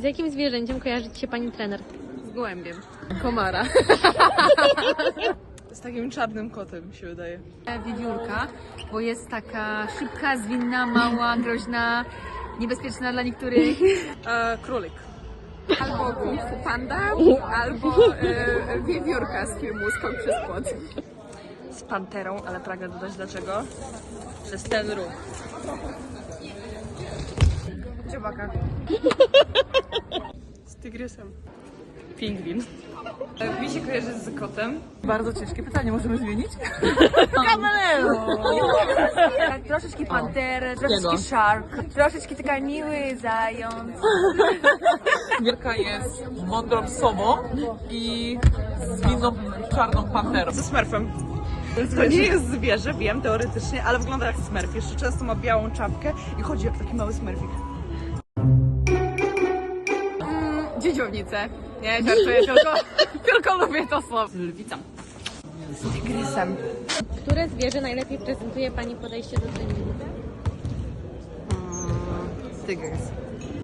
Z jakim zwierzęciem kojarzy Ci się Pani trener? Z gołębiem. Komara. Z takim czarnym kotem mi się wydaje. Wiewiórka, bo jest taka szybka, zwinna, mała, groźna, niebezpieczna dla niektórych. E, królik. Albo Kung Fu Panda, albo e, wiewiórka z filmu Skok przez płot. Z panterą, ale pragnę dodać dlaczego. Przez ten ruch. Dziobaka. Tygrysem. Pingwin. Mi się kojarzy z kotem. Bardzo ciężkie pytanie, możemy zmienić? Tak, troszeczkę panter, troszeczkę shark, troszeczkę taka miły zając. Wielka jest mądrą sobą i zwinną czarną panterą. Ze smurfem. To nie jest zwierzę, wiem teoretycznie, ale wygląda jak smurf. Jeszcze często ma białą czapkę i chodzi jak taki mały smurfik. Dziedziownicę. Nie, żartuję, tylko, tylko lubię to słowo. Lwica. Tygrysem. Które zwierzę najlepiej prezentuje Pani podejście do treningu? Tygrys.